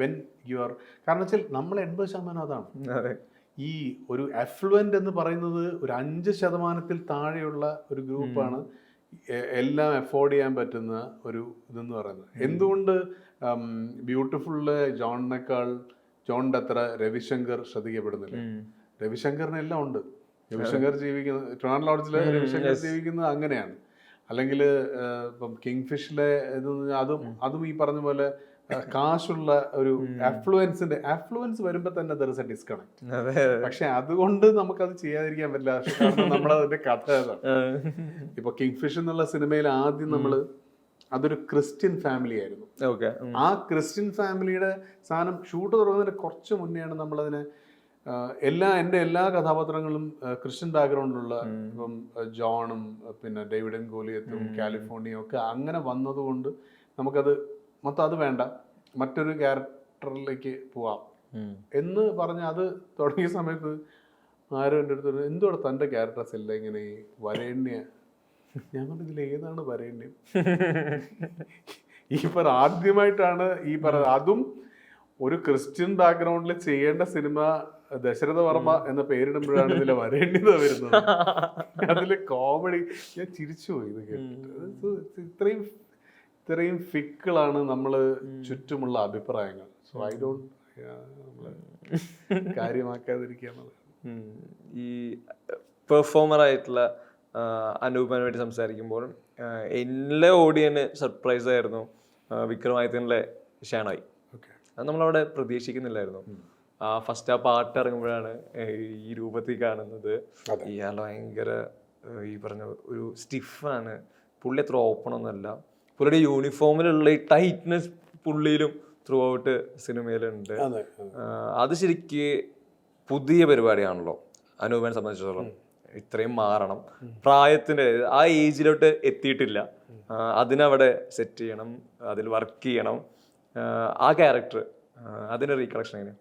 വെൻ യു ആർ കാരണം വെച്ചാൽ നമ്മൾ എൺപത് ശതമാനം അതാണ്. അതെ. ഈ ഒരു അഫ്ലുവന്റ് എന്ന് പറയുന്നത് ഒരു അഞ്ച് ശതമാനത്തിൽ താഴെയുള്ള ഒരു ഗ്രൂപ്പാണ് എല്ലാം അഫോർഡ് ചെയ്യാൻ പറ്റുന്ന ഒരു ഇതെന്ന് പറയുന്നത്. എന്തുകൊണ്ട് ബ്യൂട്ടിഫുള്ള് ജോണിനേക്കാൾ ജോണിന്റെ അത്ര രവിശങ്കർ ശ്രദ്ധിക്കപ്പെടുന്നില്ല. രവിശങ്കറിന് എല്ലാം ഉണ്ട്. രവിശങ്കർ ജീവിക്കുന്ന ട്രിവാൻഡ് ലോഡ്ജിലെ രവിശങ്കർ ജീവിക്കുന്നത് അങ്ങനെയാണ്. അല്ലെങ്കിൽ ഇപ്പം കിങ് ഫിഷിലെ ഇത് അതും അതും ഈ പറഞ്ഞ പോലെ കാശുള്ള ഒരു അഫ്ലുവൻസിന്റെ അഫ്ലുവൻസ് വരുമ്പോൾ തന്നെ ദർ ഇസ് എ ഡിസ്കണക്ട് പക്ഷെ അതുകൊണ്ട് നമുക്കത് ചെയ്യാതിരിക്കാൻ പറ്റില്ല. നമ്മളതിന്റെ കഥ ഇപ്പൊ കിങ് ഫിഷ് എന്നുള്ള സിനിമയിൽ ആദ്യം നമ്മൾ അതൊരു ക്രിസ്ത്യൻ ഫാമിലി ആയിരുന്നു. ഓക്കെ ആ ക്രിസ്ത്യൻ ഫാമിലിയുടെ സാധനം ഷൂട്ട് തുടങ്ങുന്നതിന് കുറച്ച് മുന്നെയാണ് നമ്മളതിനെ എല്ലാ എന്റെ എല്ലാ കഥാപാത്രങ്ങളും ക്രിസ്ത്യൻ ബാക്ക്ഗ്രൗണ്ടിലുള്ള ഇപ്പം ജോണും പിന്നെ ഡേവിഡൻ ഗോലിയത്തും കാലിഫോർണിയ ഒക്കെ അങ്ങനെ വന്നതുകൊണ്ട് നമുക്കത് മൊത്തം അത് വേണ്ട. മറ്റൊരു ക്യാരക്ടറിലേക്ക് പോവാം. എന്ന് പറഞ്ഞ് അത് തുടങ്ങിയ സമയത്ത് ആരും എന്റെ അടുത്ത് എന്തുകൊണ്ട് തന്റെ ക്യാരക്ടേഴ്സ് എല്ലാം ഇങ്ങനെ ഈ വരേണ്യ ഞാൻ ഇതിൽ ഏതാണ് വരേണ്യം ഈ പറ ആദ്യമായിട്ടാണ് ഈ പറ അതും ഒരു ക്രിസ്ത്യൻ ബാക്ക്ഗ്രൗണ്ടിൽ ചെയ്യേണ്ട സിനിമ ദശരഥ വർമ്മ എന്ന പേരിടുമ്പോഴാണ് ഇതിലെ വരേണ്ടത് വരുന്നത്. അതിലെ കോമഡി ഞാൻ ചിരിച്ചു പോയി ഇത് കേട്ടിട്ട്. ഇത് ഇത്രയും ഇത്രയും ഫിക്കിളാണ് നമ്മൾ ചുറ്റുമുള്ള അഭിപ്രായങ്ങൾ. സോ ഐ ഡോണ്ട് കാര്യമാക്കാതിരിക്കുക എന്നുള്ളത് ഈ പെർഫോമർ ആയിട്ടുള്ള അനൂപനെ വേണ്ടി സംസാരിക്കുമ്പോൾ എല്ലാ ഓഡിയന് സർപ്രൈസ് ആയിരുന്നു. ആഹ് വിക്രമാദിത്യനിലെ ഷാണായി ഓക്കെ അത് നമ്മളവിടെ പ്രതീക്ഷിക്കുന്നില്ലായിരുന്നു. ആ ഫസ്റ്റ് ആ പാട്ട് ഇറങ്ങുമ്പോഴാണ് ഈ രൂപത്തിൽ കാണുന്നത്. ഇയാൾ ഭയങ്കര ഈ പറഞ്ഞ ഒരു സ്റ്റിഫാണ് പുള്ളി അത്ര ഓപ്പണൊന്നുമല്ല പുള്ളിയുടെ യൂണിഫോമിലുള്ള ഈ ടൈറ്റ്നെസ് പുള്ളിയിലും ത്രൂ ഔട്ട് സിനിമയിലുണ്ട്. അത് ശരിക്ക് പുതിയ പരിപാടിയാണല്ലോ. അനൂപനെ സംബന്ധിച്ചിടത്തോളം. ഇത്രയും മാറണം. പ്രായത്തിന്റെ ആ ഏജിലോട്ട് എത്തിയിട്ടില്ല. അതിനവിടെ സെറ്റ് ചെയ്യണം അതിൽ വർക്ക് ചെയ്യണം. ആ ക്യാരക്ടർ അതിന്റെ റീകളക്ഷൻ എങ്ങനെ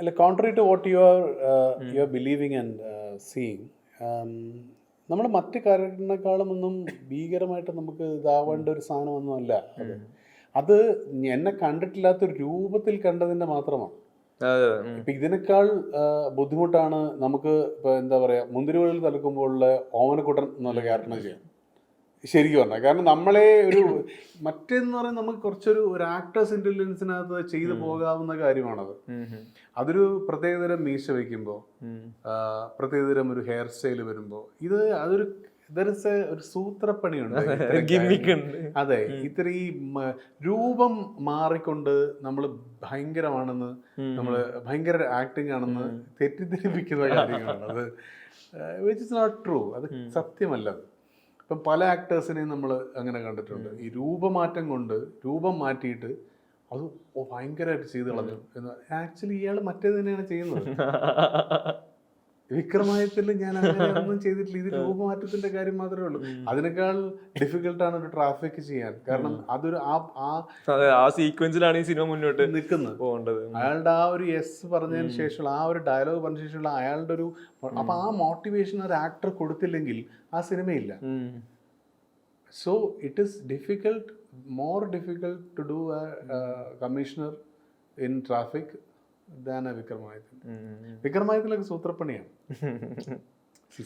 അല്ല contrary to what you are you are believing and seeing നമ്മൾ മറ്റ് കാര്യങ്ങളെക്കാളും ഒന്നും ഭീകരമായിട്ട് നമുക്ക് ഇതാവേണ്ട ഒരു സാധനമൊന്നുമല്ല അത് എന്നെ കണ്ടിട്ടില്ലാത്തൊരു രൂപത്തിൽ കണ്ടതിന്റെ മാത്രമാണ്. ഇപ്പം ഇതിനേക്കാൾ ബുദ്ധിമുട്ടാണ് നമുക്ക് ഇപ്പൊ എന്താ പറയാ മുന്തിരിവള്ളിൽ തലക്കുമ്പോഴുള്ള ഓമനക്കുട്ടൻ എന്നുള്ള ക്യാരക്ടർ ചെയ്യാൻ. ശരിക്കും പറഞ്ഞാൽ കാരണം നമ്മളെ ഒരു മറ്റേന്ന് പറയുന്നത് നമുക്ക് കുറച്ചൊരു ഒരു ആക്ടേഴ്സ് ഇന്റലിജൻസിനകത്ത് ചെയ്തു പോകാവുന്ന കാര്യമാണത്. അതൊരു പ്രത്യേകതരം മീശ വയ്ക്കുമ്പോൾ പ്രത്യേകതരം ഒരു ഹെയർ സ്റ്റൈൽ വരുമ്പോൾ ഇത് അതൊരു ഇതൊരു ഒരു സൂത്രപ്പണിയുണ്ട്. അതെ ഇത്ര ഈ രൂപം മാറിക്കൊണ്ട് നമ്മൾ ഭയങ്കരമാണെന്ന് നമ്മൾ ഭയങ്കര ആക്ടിങ് ആണെന്ന് തെറ്റിദ്ധരിപ്പിക്കുന്ന കാര്യങ്ങളാണ്. അത് വിച്ച് ഇസ് നോട്ട് ട്രൂ അത് സത്യമല്ല. ഇപ്പം പല ആക്ടേഴ്സിനെയും നമ്മൾ അങ്ങനെ കണ്ടിട്ടുണ്ട്. ഈ രൂപമാറ്റം കൊണ്ട് രൂപം മാറ്റിയിട്ട് അത് ഭയങ്കരമായിട്ട് ചെയ്ത് കളഞ്ഞു. എന്ന് ആക്ച്വലി ഇയാൾ മറ്റേത് തന്നെയാണ് ചെയ്യുന്നത്. വിക്രമായത്തിൽ ഞാൻ അങ്ങനെ ഒന്നും ചെയ്തിട്ടില്ല. ഇത് രൂപമാറ്റത്തിന്റെ കാര്യം മാത്രമേ ഉള്ളൂ. അതിനേക്കാൾ ഡിഫിക്കൽട്ടാണ് ഒരു ട്രാഫിക് ചെയ്യാൻ. കാരണം അതൊരു ആ ആ സീക്വൻസിലാണ് ഈ സിനിമ മുന്നോട്ട് നിൽക്കുന്നത് പോകേണ്ടത്. അയാളുടെ ആ ഒരു യെസ് പറഞ്ഞതിന് ശേഷമുള്ള ആ ഒരു ഡയലോഗ് പറഞ്ഞ ശേഷമുള്ള അയാളുടെ ഒരു അപ്പൊ ആ മോട്ടിവേഷൻ ഒരു ആക്ടർ കൊടുത്തില്ലെങ്കിൽ ആ സിനിമയില്ല so it is difficult more difficult to do Commissioner in Traffic a Vikramadithyan. വിക്രമാദിത്യനൊക്കെ സൂത്രപ്പണിയാണ്.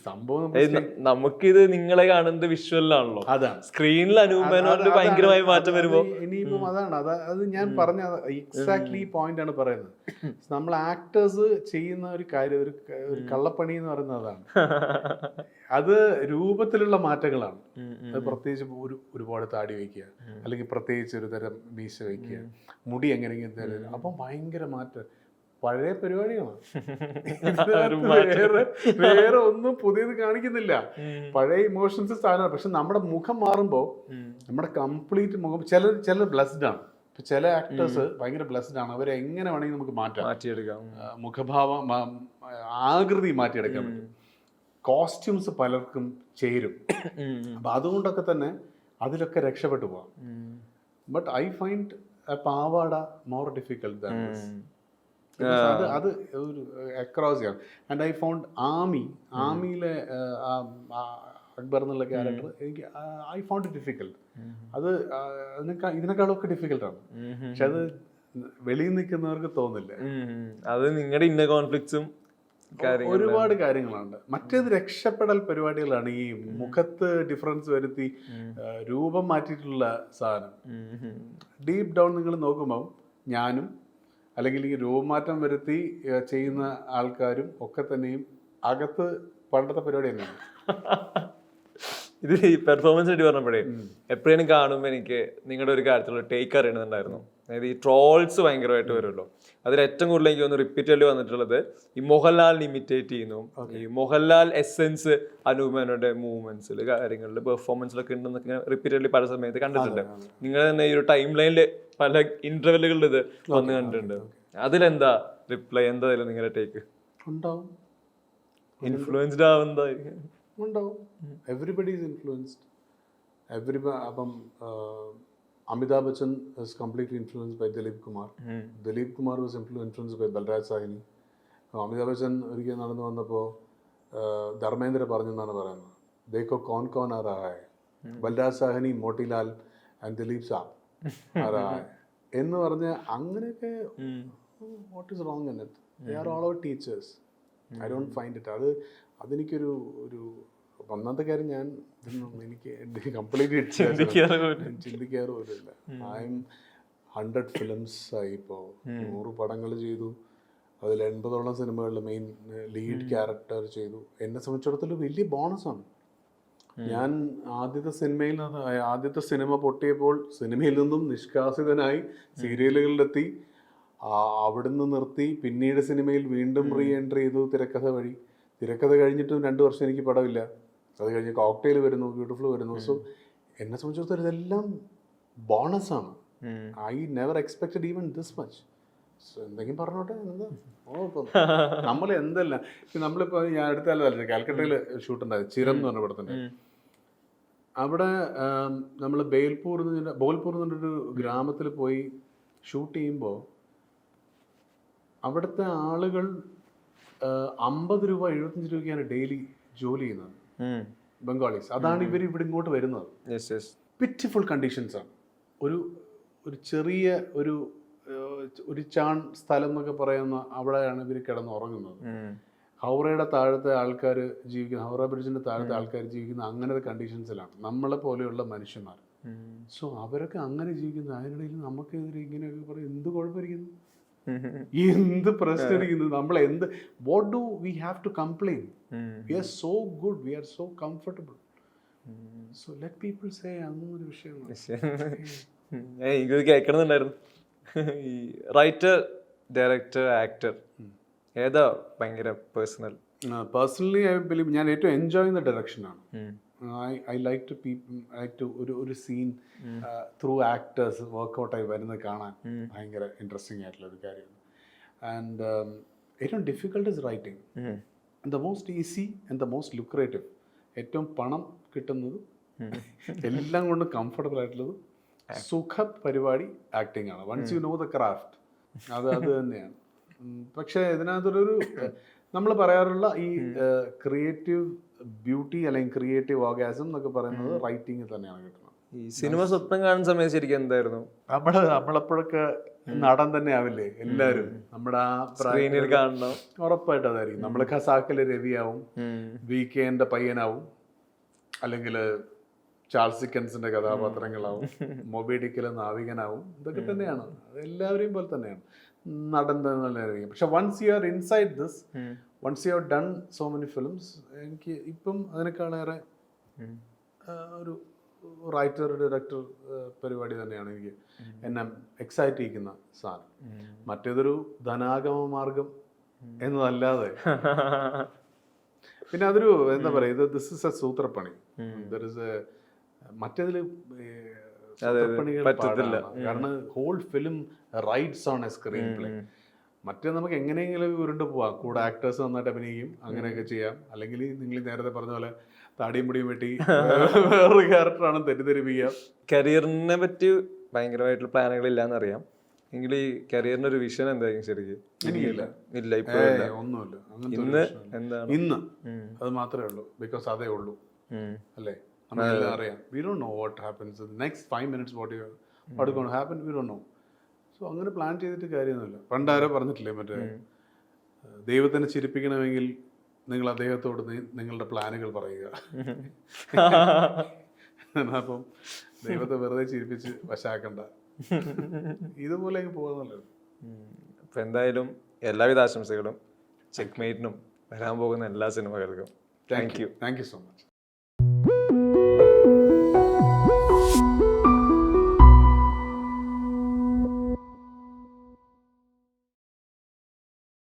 സംഭവം നമുക്കിത് നിങ്ങളെ കാണുന്നത് വിഷ്വലിലാണല്ലോ. അതാണ്. സ്ക്രീനിൽ അനൂപനോട് ഭയങ്കരമായി മാറ്റം വരുമ്പോ ഇനിയിപ്പം അതാണ്. അത് അത് ഞാൻ പറഞ്ഞ എക്സാക്ട്ലി ഈ പോയിന്റ് ആണ് പറയുന്നത്. നമ്മൾ ആക്ടേഴ്സ് ചെയ്യുന്ന ഒരു കാര്യം ഒരു ഒരു കള്ളപ്പണി എന്ന് പറയുന്നത് അതാണ്. അത് രൂപത്തിലുള്ള മാറ്റങ്ങളാണ്. അത് പ്രത്യേകിച്ച് ഒരു ഒരുപാട് താടി വയ്ക്കുക. അല്ലെങ്കിൽ പ്രത്യേകിച്ച് ഒരു തരം മീശ വയ്ക്കുക. മുടി എങ്ങനെയെങ്കിലും അപ്പം ഭയങ്കര മാറ്റം. പഴയ പരിപാടിയാണ്. വേറെ വേറെ ഒന്നും പുതിയത് കാണിക്കുന്നില്ല. പഴയ ഇമോഷൻസ് സാധനമാണ്. പക്ഷെ നമ്മുടെ മുഖം മാറുമ്പോൾ നമ്മുടെ കംപ്ലീറ്റ് മുഖം ചില ചില ബ്ലസ്ഡ് ആണ്. ചില ആക്ടേഴ്സ് ഭയങ്കര ബ്ലസ്ഡ് ആണ്. അവരെ എങ്ങനെ വേണമെങ്കിൽ നമുക്ക് മാറ്റാം. മാറ്റിയെടുക്കാം. മുഖഭാവം ആകൃതി മാറ്റിയെടുക്കാൻ പറ്റും. കോസ്റ്റ്യൂംസ് പലർക്കും ചേരും. അപ്പൊ അതുകൊണ്ടൊക്കെ തന്നെ അതിലൊക്കെ രക്ഷപ്പെട്ടു പോവാം. But I find Pavada more difficult than അത് അത് ഒരു അക്രോസ് ആണ് ആൻഡ് ഐ ഫൗണ്ട് ആമി ആമിയിലെ അക്ബർ എന്നുള്ള ക്യാരക്ടർ എനിക്ക് ഐ ഫൗണ്ട് ഇറ്റ് ഡിഫിക്കൽട്ട് അത് അതിനേക്കാൾ ഇതിനേക്കാളൊക്കെ ഡിഫിക്കൽട്ടാണ് പക്ഷെ അത് വെളിയിൽ നിൽക്കുന്നവർക്ക് തോന്നില്ല. അത് നിങ്ങളുടെ ഇന്ന കോൺഫ്ലിക്ട്സും ഒരുപാട് കാര്യങ്ങളുണ്ട്. മറ്റേത് രക്ഷപ്പെടൽ പരിപാടികളാണ് ഈ മുഖത്ത് ഡിഫറൻസ് വരുത്തി രൂപം മാറ്റിയിട്ടുള്ള സാധനം. ഡീപ് ഡൗൺ നിങ്ങൾ നോക്കുമ്പോൾ ഞാനും അല്ലെങ്കിൽ ഈ രൂപമാറ്റം വരുത്തി ചെയ്യുന്ന ആൾക്കാരും ഒക്കെ തന്നെയും അകത്ത് പണ്ടത്തെ പരിപാടി തന്നെയാണ്. ഇത് ഈ പെർഫോമൻസ് വേണ്ടി പറഞ്ഞപ്പോഴേ എപ്പോഴും കാണുമ്പോൾ എനിക്ക് നിങ്ങളുടെ ഒരു കാര്യത്തിലുള്ള ടേക്ക് അറിയണമെന്നുണ്ടായിരുന്നു. അതായത് ഈ ട്രോൾസ് ഭയങ്കരമായിട്ട് വരുമല്ലോ. അതിൽ ഏറ്റവും കൂടുതൽ എനിക്ക് തോന്നുന്നു റിപ്പീറ്റഡ്ലി വന്നിട്ടുള്ളത്? ഈ മോഹൻലാൽ ഇമിറ്റേറ്റ് ചെയ്യുന്നു. ഈ മോഹൻലാൽ എസെൻസ് അനൂപനയുടെ മൂവ്മെന്റ്സിൽ കാര്യങ്ങളിൽ പെർഫോമൻസിലൊക്കെ ഉണ്ടെന്നൊക്കെ റിപ്പീറ്റഡ്ലി പല സമയത്ത് കണ്ടിട്ടുണ്ട്. നിങ്ങൾ തന്നെ ഈ ഒരു ടൈം ലൈനിൽ പല ഇന്റർവെല്ലുകളിൽ ഇത് വന്ന് കണ്ടിട്ടുണ്ട്. അതിലെന്താ റിപ്ലൈ എന്താ നിങ്ങളുടെ ടേക്ക് ഉണ്ടാവും. ഇൻഫ്ലുവൻസ്ഡ് ആവുന്നതായിരിക്കും ഉണ്ടാവും. എവറിബഡി ഈസ് ഇൻഫ്ലുവൻസ്ഡ് എവറി അപ്പം Amitabh Bachchan is completely influence by Dilip Kumar Dilip Kumar was influence by Balraj Sahni Amitabh Bachchan ഒരിക്കൽ നടന്നു വന്നപ്പോൾ ധർമ്മേന്ദ്ര പറഞ്ഞു എന്നാണ് പറയുന്നത്. ദേക്കോ കോൺ കോൺ ആ ബൽരാജ് സാഹിനി മോട്ടിലാൽ ആൻഡ് ദിലീപ് സാ എന്ന് പറഞ്ഞ അങ്ങനെയൊക്കെ what is wrong in it they are all our teachers I don't find it അത് അതെനിക്കൊരു ഒരു ഒന്നാമത്തെ കാര്യം ഞാൻ എനിക്ക് കംപ്ലീറ്റ് ചിന്തിക്കാറ് ഐ എം ഹൺഡ്രഡ് ഫിലിംസ് ആയി ഇപ്പോൾ നൂറ് പടങ്ങൾ ചെയ്തു. അതിൽ എൺപതോളം സിനിമകളിൽ മെയിൻ ലീഡ് ക്യാരക്ടർ ചെയ്തു. എന്നെ സംബന്ധിച്ചിടത്തോളം വലിയ ബോണസാണ് ഞാൻ ആദ്യത്തെ സിനിമയിൽ നിന്ന് ആദ്യത്തെ സിനിമ പൊട്ടിയപ്പോൾ സിനിമയിൽ നിന്നും നിഷ്കാസിതനായി സീരിയലുകളിലെത്തി അവിടുന്ന് നിർത്തി പിന്നീട് സിനിമയിൽ വീണ്ടും റീ എൻട്രി ചെയ്തു തിരക്കഥ വഴി. തിരക്കഥ കഴിഞ്ഞിട്ടും രണ്ട് വർഷം എനിക്ക് പടമില്ല. അത് കഴിഞ്ഞ് കോക്ടെയിൽ വരുന്നു ബ്യൂട്ടിഫുൾ വരുന്നു. സോ എന്നെ സംബന്ധിച്ചിടത്തോളം ഇതെല്ലാം ബോണസാണ് I never expected even this much എന്തെങ്കിലും പറഞ്ഞോട്ടെ എന്താ? നമ്മൾ എന്തല്ല? നമ്മളിപ്പോ നമ്മളിപ്പോൾ ഞാൻ അടുത്തല്ല കാൽക്കട്ടയിൽ ഷൂട്ട് ഉണ്ടായത് ചിരം എന്ന് പറഞ്ഞ പടത്തിന്റെ. അവിടെ നമ്മൾ ബേൽപൂർ എന്ന് ബോൽപൂർ എന്ന് പറഞ്ഞൊരു ഗ്രാമത്തിൽ പോയി ഷൂട്ട് ചെയ്യുമ്പോൾ അവിടുത്തെ ആളുകൾ അമ്പത് രൂപ എഴുപത്തഞ്ച് രൂപയ്ക്കാണ് ഡെയിലി ജോലി ചെയ്യുന്നത്. ബംഗാളീസ്. അതാണ് ഇവർ ഇവിടെ ഇങ്ങോട്ട് വരുന്നത്. പിറ്റിഫുൾ കണ്ടീഷൻസ് ആണ്. ഒരു ഒരു ചെറിയ ഒരു ഒരു ചാൺ സ്ഥലം എന്നൊക്കെ പറയുന്ന അവിടെയാണ് ഇവർ കിടന്ന് ഉറങ്ങുന്നത് ഹൗറയുടെ താഴത്തെ ആൾക്കാർ ജീവിക്കുന്ന ഹൗറ ബ്രിഡ്ജിന്റെ താഴത്തെ ആൾക്കാർ ജീവിക്കുന്ന ഒരു കണ്ടീഷൻസിലാണ്. നമ്മളെ പോലെയുള്ള മനുഷ്യന്മാർ സോ അവരൊക്കെ അങ്ങനെ ജീവിക്കുന്നത് അതിനിടയിൽ നമുക്കെതിരെ ഇങ്ങനെയൊക്കെ പറയും എന്ത് കുഴപ്പമായിരിക്കുന്നു? എന്ത് പ്രശ്നം നമ്മൾ എന്ത് what do we have to complain we are so good we are so comfortable so let people say അങ്ങനൊരു വിഷയമാണ്. കേൾക്കണമെന്നുണ്ടായിരുന്നു. ഈ റൈറ്റർ ഡയറക്ടർ ആക്ടർ ഏതാ ഭയങ്കര പേഴ്സണൽ പേഴ്സണലി ഐ ബിലീവ് ഞാൻ ഏറ്റവും എൻജോയ് ചെയ്യുന്ന ഡയറക്ഷനാണ് I I like to like to ഒരു ഒരു സീൻ ത്രൂ ആക്ടേഴ്സ് വർക്കൗട്ടായി വരുന്നത് കാണാൻ ഭയങ്കര ഇൻട്രസ്റ്റിംഗ് ആയിട്ടുള്ള ഒരു കാര്യമാണ്. ആൻഡ് ഏറ്റവും difficult is writing the most easy and the most lucrative ഏറ്റവും പണം കിട്ടുന്നത് എല്ലാം കൊണ്ടും കംഫർട്ടബിൾ ആയിട്ടുള്ളത് സുഖ പരിപാടി ആക്ടിംഗ് ആണ്. Once you know the craft അത് അത് തന്നെയാണ്. പക്ഷേ ഇതിനകത്തൊരു നമ്മൾ പറയാറുള്ള ഈ ക്രിയേറ്റീവ് ബ്യൂട്ടി അല്ലെങ്കിൽ ക്രിയേറ്റീവ് ഓർഗാസം എന്നൊക്കെ പറയുന്നത് റൈറ്റിംഗ് തന്നെയാണ് കിട്ടുന്നത്. ഈ സിനിമ സ്വപ്നം കാണുന്ന സമയത്ത് ശരിക്കും എന്തായിരുന്നു? നമ്മൾ നമ്മളപ്പോഴൊക്കെ നടൻ തന്നെ ആവില്ലേ എല്ലാരും. നമ്മുടെ ആ സ്ക്രീനിൽ കാണണം. ഉറപ്പായിട്ട് അതായിരിക്കും. നമ്മൾ ഖസാക്കിലെ രവിയാവും. വി കെ എന്റെ പയ്യനാവും. അല്ലെങ്കിൽ ചാൾസ് സിക്കൻസിന്റെ കഥാപാത്രങ്ങളാവും. മൊബൈഡിക്കലെ നാവികനാവും. ഇതൊക്കെ തന്നെയാണ്. അത് എല്ലാവരെയും പോലെ തന്നെയാണ്. നടൻ തന്നെയായിരിക്കും പക്ഷെ once you are inside this once you have done so many films എനിക്ക് ഇപ്പം അതിനേക്കാളേറെ. ഒരു റൈറ്റർ ഡയറക്ടർ പരിപാടി തന്നെയാണ് എനിക്ക് എന്നെ എക്സൈറ്റ് ചെയ്യിക്കുന്ന സാധനം. മറ്റേതൊരു ധനാഗമ മാർഗം എന്നതല്ലാതെ. പിന്നെ അതൊരു എന്താ പറയുക ഇത് ദിസ് ഇസ് എ സൂത്രപ്പണി. ദർ ഇസ് എ മറ്റേതിൽ ഏ, പറ്റത്തില്ല. കാരണം whole film rights on a screenplay മറ്റേ നമുക്ക് എങ്ങനെയെങ്കിലും ഉരുണ്ട് പോവാം. കൂടെ ആക്ടേഴ്സ് നന്നായിട്ട് അഭിനയിക്കും അങ്ങനെയൊക്കെ ചെയ്യാം. അല്ലെങ്കിൽ നിങ്ങൾ നേരത്തെ പറഞ്ഞ പോലെ താടിയും മുടിയും വെട്ടി വേറൊരു ക്യാരക്ടറാണ് തെറ്റിദ്ധരിപ്പിക്കുക കരിയറിനെ പറ്റി ഭയങ്കരമായിട്ടുള്ള പ്ലാനുകൾ എന്നറിയാം എങ്കിൽ ഈ കരിയറിന്റെ ഒരു വിഷൻ എന്തായിരിക്കും ശരിക്കും? എനിക്കില്ല. ഇല്ല ഒന്നുമില്ല. ഇന്ന് എന്താണ്? ഇന്ന് അത് മാത്രമേ ഉള്ളൂ. ബിക്കോസ് അതേ ഉള്ളൂ. അല്ലേ? നമുക്കെല്ലാം അറിയാം. We don't know what happens next five minutes what you what gonna happen we don't know so അങ്ങനെ പ്ലാൻ ചെയ്തിട്ട് കാര്യമൊന്നുമില്ല. പണ്ട് ആരോ പറഞ്ഞിട്ടില്ലേ മറ്റേ ദൈവത്തിനെ ചിരിപ്പിക്കണമെങ്കിൽ നിങ്ങൾ അദ്ദേഹത്തോട് നിങ്ങളുടെ പ്ലാനുകൾ പറയുക. അപ്പം ദൈവത്തെ വെറുതെ ചിരിപ്പിച്ച് വശാക്കണ്ട. ഇതുപോലെ ഉം. അപ്പൊ എന്തായാലും എല്ലാവിധ ആശംസകളും ചെക്ക്മേറ്റിനും വരാൻ പോകുന്ന എല്ലാ സിനിമകൾക്കും. Thank you thank you so much